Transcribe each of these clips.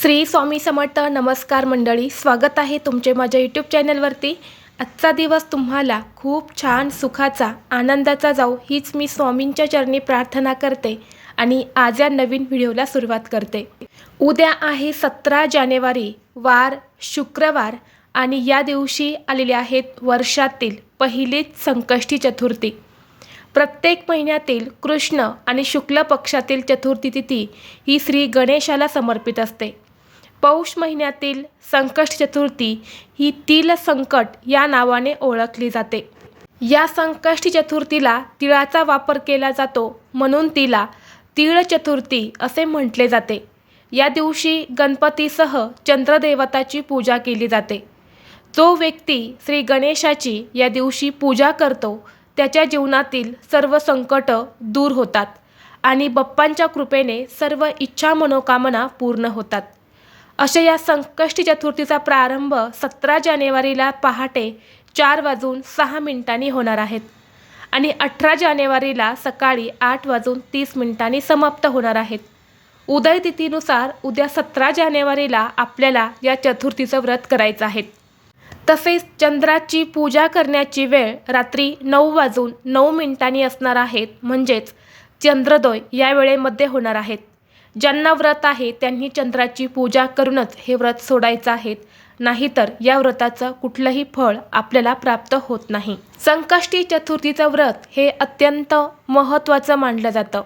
श्री स्वामी समर्थ नमस्कार मंडळी स्वागत आहे तुमचे माझ्या यूट्यूब चॅनलवरती आजचा दिवस तुम्हाला खूप छान सुखाचा आनंदाचा जाऊ हीच मी स्वामींच्या चरणी प्रार्थना करते आणि आज या नवीन व्हिडिओला सुरुवात करते. उद्या आहे सतरा जानेवारी वार शुक्रवार आणि या दिवशी आलेले आहेत वर्षातील पहिलीच संकष्टी चतुर्थी. प्रत्येक महिन्यातील कृष्ण आणि शुक्ल पक्षातील चतुर्थी तिथी ही श्री गणेशाला समर्पित असते. पौष महिन्यातील संकष्ट चतुर्थी ही तिल संकट या नावाने ओळखली जाते. या संकष्टी चतुर्थीला तिळाचा वापर केला जातो म्हणून तिला तिळ चतुर्थी असे म्हटले जाते. या दिवशी गणपतीसह चंद्रदेवताची पूजा केली जाते. जो व्यक्ती श्री गणेशाची या दिवशी पूजा करतो त्याच्या जीवनातील सर्व संकट दूर होतात आणि बप्पांच्या कृपेने सर्व इच्छा मनोकामना पूर्ण होतात. अशा या संकष्टी चतुर्थीचा प्रारंभ सतरा जानेवारीला पहाटे चार वाजून सहा मिनिटांनी होणार आहेत आणि अठरा जानेवारीला सकाळी आठ वाजून तीस मिनिटांनी समाप्त होणार आहेत उदय तिथीनुसार उद्या सतरा जानेवारीला आपल्याला या चतुर्थीचं व्रत करायचं आहे. तसेच चंद्राची पूजा करण्याची वेळ रात्री नऊ वाजून नऊ मिनिटांनी असणार आहेत म्हणजेच चंद्रदोय या वेळेमध्ये होणार आहेत ज्यांना व्रत आहे त्यांनी चंद्राची पूजा करूनच हे व्रत सोडायचं आहे. नाहीतर या व्रताचं कुठलंही फळ आपल्याला प्राप्त होत नाही. संकष्टी चतुर्थीचं व्रत हे अत्यंत महत्त्वाचं मानलं जातं.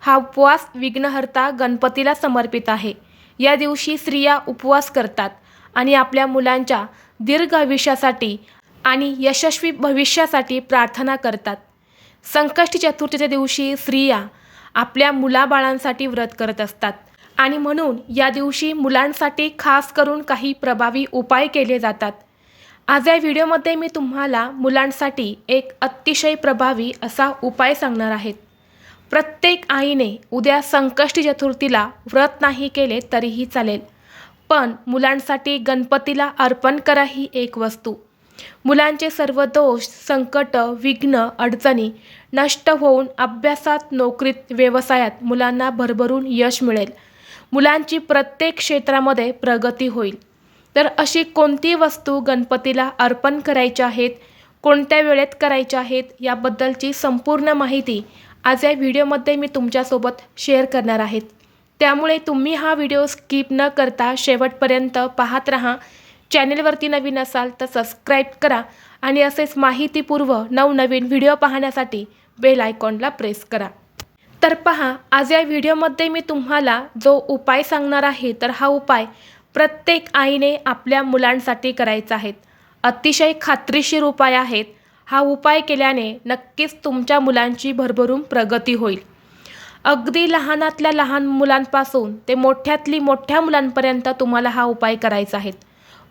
हा उपवास विघ्नहर्ता गणपतीला समर्पित आहे. या दिवशी स्त्रिया उपवास करतात आणि आपल्या मुलांच्या दीर्घ आयुष्यासाठी आणि यशस्वी भविष्यासाठी प्रार्थना करतात. संकष्टी चतुर्थीच्या दिवशी स्त्रिया आपल्या मुलाबाळांसाठी व्रत करत असतात. आणि म्हणून या दिवशी मुलांसाठी खास करून काही प्रभावी उपाय केले जातात. आज या व्हिडिओमध्ये मी तुम्हाला मुलांसाठी एक अतिशय प्रभावी असा उपाय सांगणार आहेत प्रत्येक आईने उद्या संकष्टी चतुर्थीला व्रत नाही केले तरीही चालेल. पण मुलांसाठी गणपतीला अर्पण करा ही एक वस्तू. मुलांचे सर्व दोष संकट विघ्न अडचणी नष्ट होऊन अभ्यासात नोकरीत व्यवसायात मुलांना भरभरून यश मिळेल. मुलांची प्रत्येक क्षेत्रामध्ये प्रगती होईल. तर अशी कोणती वस्तू गणपतीला अर्पण करायच्या आहेत कोणत्या वेळेत करायच्या आहेत याबद्दलची संपूर्ण माहिती आज या व्हिडिओमध्ये मी तुमच्यासोबत शेअर करणार आहेत त्यामुळे तुम्ही हा व्हिडिओ स्किप न करता शेवटपर्यंत पाहत राहा. चॅनेलवरती नवीन असाल तर सबस्क्राईब करा आणि असेच माहितीपूर्व नवनवीन व्हिडिओ पाहण्यासाठी बेल आयकॉनला प्रेस करा. तर पहा आज या व्हिडिओमध्ये मी तुम्हाला जो उपाय सांगणार आहे तर हा उपाय प्रत्येक आईने आपल्या मुलांसाठी करायचा आहे. अतिशय खात्रीशीर उपाय आहेत. हा उपाय केल्याने नक्कीच तुमच्या मुलांची भरभरून प्रगती होईल. अगदी लहानातल्या लहान मुलांपासून ते मोठ्यातली मोठ्या मुलांपर्यंत तुम्हाला हा उपाय करायचा आहे.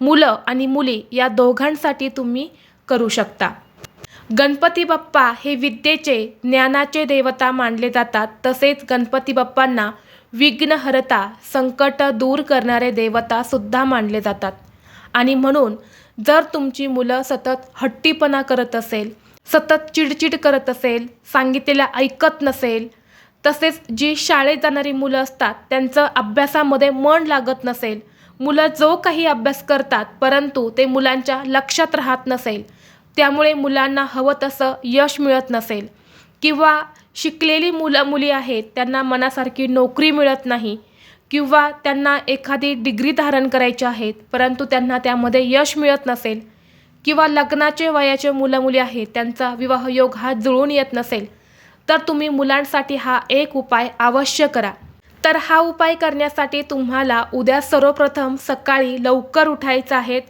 मुलं आणि मुली या दोघांसाठी तुम्ही करू शकता. गणपती बाप्पा हे विद्येचे ज्ञानाचे देवता मानले जातात. तसेच गणपती बाप्पांना विघ्नहरता संकट दूर करणारे देवतासुद्धा मानले जातात. आणि म्हणून जर तुमची मुलं सतत हट्टीपणा करत असेल सतत चिडचिड करत असेल सांगितलेलं ऐकत नसेल तसेच जी शाळेत जाणारी मुलं असतात त्यांचं अभ्यासामध्ये मन लागत नसेल मुलं जो काही अभ्यास करतात परंतु ते मुलांच्या लक्षात राहत नसेल. त्यामुळे मुलांना हवं तसं यश मिळत नसेल. किंवा शिकलेली मुलं मुली आहेत त्यांना मनासारखी नोकरी मिळत नाही. किंवा त्यांना एखादी डिग्री धारण करायची आहेत परंतु त्यांना त्यामध्ये यश मिळत नसेल. किंवा लग्नाचे वयाचे मुलं मुली आहेत त्यांचा विवाहयोग हा जुळून येत नसेल. तर तुम्ही मुलांसाठी हा एक उपाय अवश्य करा. तर हा उपाय करण्यासाठी तुम्हाला उद्या सर्वप्रथम सकाळी लवकर उठायचं आहेत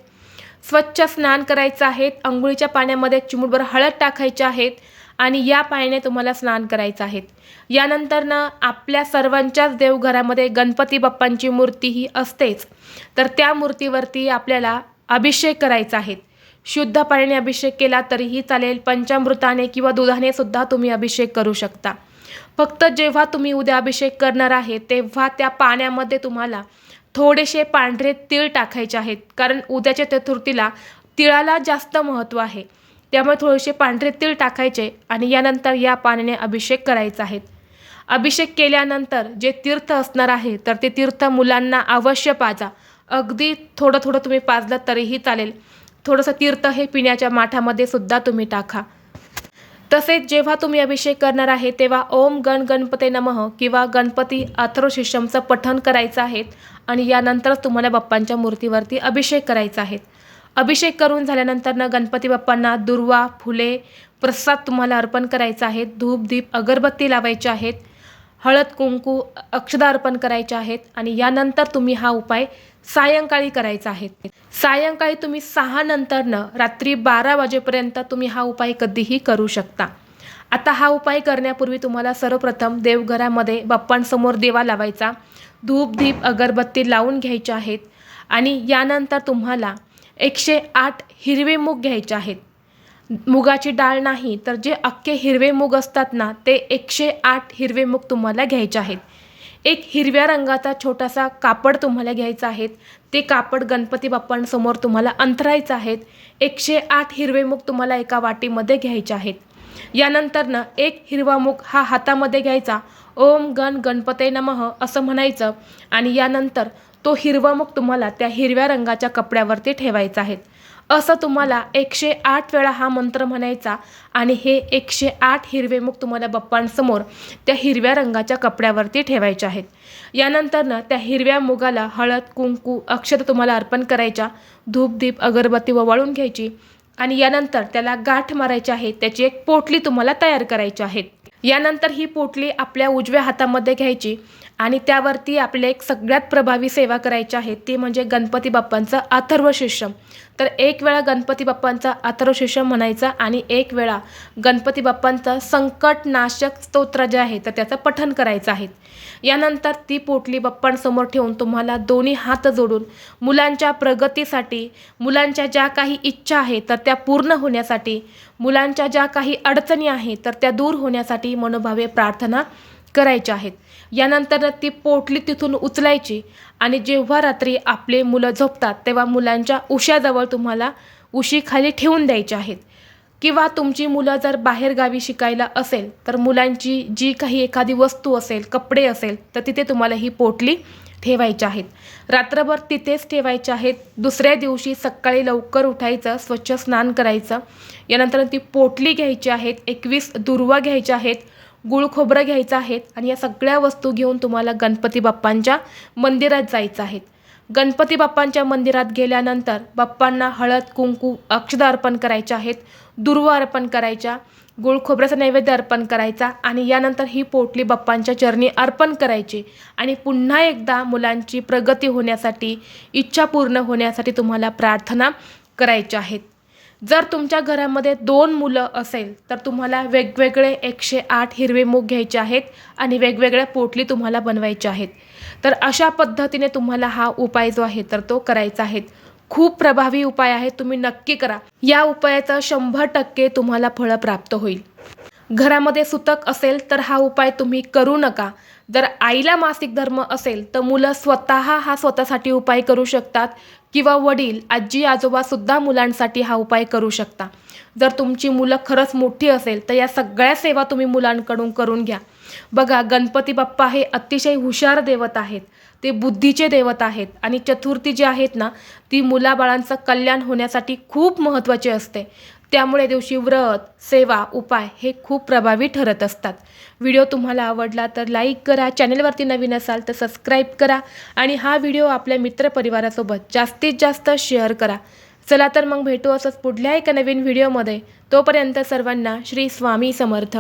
स्वच्छ स्नान करायचं आहेत अंघोळीच्या पाण्यामध्ये चिमूटभर हळद टाकायची आहेत आणि या पाण्याने तुम्हाला स्नान करायचं आहेत यानंतरनं आपल्या सर्वांच्याच देवघरामध्ये गणपती बाप्पांची मूर्ती ही असतेच. तर त्या मूर्तीवरती आपल्याला अभिषेक करायचा आहे. शुद्ध पाण्याने अभिषेक केला तरीही चालेल. पंचामृताने किंवा दुधाने सुद्धा तुम्ही अभिषेक करू शकता. फक्त जेव्हा तुम्ही उद्या अभिषेक करणार आहे तेव्हा त्या पाण्यामध्ये तुम्हाला थोडेसे पांढरे तीळ टाकायचे आहेत. कारण उद्याच्या चतुर्थीला तिळाला जास्त महत्त्व आहे. त्यामुळे थोडेसे पांढरे तीळ टाकायचे आणि यानंतर या पाण्याने अभिषेक करायचा आहे. अभिषेक केल्यानंतर जे तीर्थ असणार आहे तर ते तीर्थ मुलांना अवश्य पाजा. अगदी थोडं थोडं तुम्ही पाजलं तरीही चालेल. थोडंसं तीर्थ हे पिण्याच्या माठामध्ये सुद्धा तुम्ही टाका. तसेच जेव्हा तुम्ही अभिषेक करणार आहे तेव्हा ओम गण गणपते नमः किंवा गणपती अथर्वशिष्यमचं पठण करायचं आहे आणि यानंतरच तुम्हाला बाप्पांच्या मूर्तीवरती अभिषेक करायचा आहे. अभिषेक करून झाल्यानंतर ना गणपती बाप्पांना दुर्वा फुले प्रसाद तुम्हाला अर्पण करायचा आहे. धूप दीप अगरबत्ती लावायचे आहेत. हळद कुंकू अक्षदा अर्पण करायचे आहेत आणि यानंतर तुम्ही हा उपाय सायंकाळी करायचा आहे. सायंकाळी तुम्ही सहा नंतरनं रात्री बारा वाजेपर्यंत तुम्ही हा उपाय कधीही करू शकता. आता हा उपाय करण्यापूर्वी तुम्हाला सर्वप्रथम देवघरामध्ये बाप्पांसमोर देवा लावायचा. धूप दीप अगरबत्ती लावून घ्यायच्या आहेत आणि यानंतर तुम्हाला एकशे आठ हिरवे मूग घ्यायचे आहेत. मुगाची डाळ नाही तर जे अख्खे हिरवे मूग असतात ना ते एकशे आठ हिरवे मूग तुम्हाला घ्यायचे आहेत. एक हिरव्या रंगाचा छोटासा कापड तुम्हाला घ्यायचा आहे. ते कापड गणपती बाप्पांसमोर तुम्हाला अंतरायचं आहेत एकशे आठ हिरवे मूग तुम्हाला एका वाटीमध्ये घ्यायचे आहेत. यानंतरनं एक हिरवा मूग हा हातामध्ये घ्यायचा. ओम गण गणपते नमः असं म्हणायचं. आणि यानंतर तो हिरवा मूग तुम्हाला त्या हिरव्या रंगाच्या कपड्यावरती ठेवायचा आहे. असं तुम्हाला एकशे आठ वेळा हा मंत्र म्हणायचा आणि हे एकशे आठ हिरवे मुख तुम्हाला बाप्पांसमोर त्या हिरव्या रंगाच्या कपड्यावरती ठेवायचे आहेत. यानंतरनं त्या हिरव्या मुगाला हळद कुंकू अक्षत तुम्हाला अर्पण करायच्या. धूप दीप अगरबत्ती ववाळून घ्यायची आणि यानंतर त्याला गाठ मारायची आहे. त्याची एक पोटली तुम्हाला तयार करायची आहे. यानंतर ही पोटली आपल्या उजव्या हातामध्ये घ्यायची आणि त्यावरती आपले एक सगळ्यात प्रभावी सेवा करायची आहे ती म्हणजे गणपती बाप्पांचं अथर्व तर एक वेळा गणपती बाप्पांचा अथर्व म्हणायचा आणि एक वेळा गणपती बाप्पांचं संकटनाशक स्तोत्र जे आहे तर त्याचं पठण करायचं आहे. यानंतर ती पोटली बाप्पांसमोर ठेवून तुम्हाला दोन्ही हात जोडून मुलांच्या प्रगतीसाठी मुलांच्या ज्या काही इच्छा आहेत तर त्या पूर्ण होण्यासाठी मुलांच्या ज्या काही अडचणी आहेत तर त्या दूर होण्यासाठी मनोभावे प्रार्थना करायच्या आहेत. यानंतर ती पोटली तिथून उचलायची आणि जेव्हा रात्री आपले मुलं झोपतात तेव्हा मुलांच्या उशाजवळ तुम्हाला उशी खाली ठेवून द्यायची आहेत. किंवा तुमची मुलं जर बाहेरगावी शिकायला असेल तर मुलांची जी काही एखादी वस्तू असेल कपडे असेल तर तिथे तुम्हाला ही पोटली ठेवायची आहेत. रात्रभर तिथेच ठेवायचे आहेत. दुसऱ्या दिवशी सकाळी लवकर उठायचं स्वच्छ स्नान करायचं. यानंतर ती पोटली घ्यायची आहेत. एकवीस दुर्वा घ्यायच्या आहेत. गुळ खोबरं घ्यायचं आहेत आणि या सगळ्या वस्तू घेऊन तुम्हाला गणपती बाप्पांच्या मंदिरात जायचं आहे गणपती बाप्पांच्या मंदिरात गेल्यानंतर बाप्पांना हळद कुंकू अक्षदा अर्पण करायच्या आहेत. दुर्वा अर्पण करायच्या गुळ खोबऱ्याचा नैवेद्य अर्पण करायचा आणि यानंतर ही पोटली बाप्पांच्या चरणी अर्पण करायची आणि पुन्हा एकदा मुलांची प्रगती होण्यासाठी इच्छा पूर्ण होण्यासाठी तुम्हाला प्रार्थना करायच्या आहेत. जर तुमच्या घरामध्ये दोन मुलं असेल तर तुम्हाला वेगवेगळे एकशे आठ हिरवे मूग घ्यायचे आहेत आणि वेगवेगळ्या पोटली तुम्हाला बनवायच्या आहेत. तर अशा पद्धतीने तुम्हाला हा उपाय जो आहे तर तो करायचा आहे. खूप प्रभावी उपाय आहे तुम्ही नक्की करा. या उपायाचं शंभर टक्के तुम्हाला फळं प्राप्त होईल. घरामध्ये सुतक असेल तर हा उपाय तुम्ही करू नका. जर आईला मासिक धर्म असेल तर मुलं स्वतः हा स्वतःसाठी उपाय करू शकतात किंवा वडील आजी आजोबासुद्धा मुलांसाठी हा उपाय करू शकता. जर तुमची मुलं खरंच मोठी असेल तर या सगळ्या सेवा तुम्ही मुलांकडून करून घ्या. बघा गणपती बाप्पा हे अतिशय हुशार देवत आहेत. ते बुद्धीचे देवत आहेत आणि चतुर्थी जी आहेत ना ती मुलाबाळांचं कल्याण होण्यासाठी खूप महत्त्वाची असते. त्यामुळे दिवशी व्रत सेवा उपाय हे खूप प्रभावी ठरत असतात. व्हिडिओ तुम्हाला आवडला तर लाईक करा चॅनलवरती नवीन असाल तर सबस्क्राईब करा आणि हा व्हिडिओ आपल्या मित्रपरिवारासोबत जास्तीत जास्त शेअर करा. चला तर मग भेटू असंच पुढल्या एका नवीन व्हिडिओमध्ये. तोपर्यंत सर्वांना श्री स्वामी समर्थ.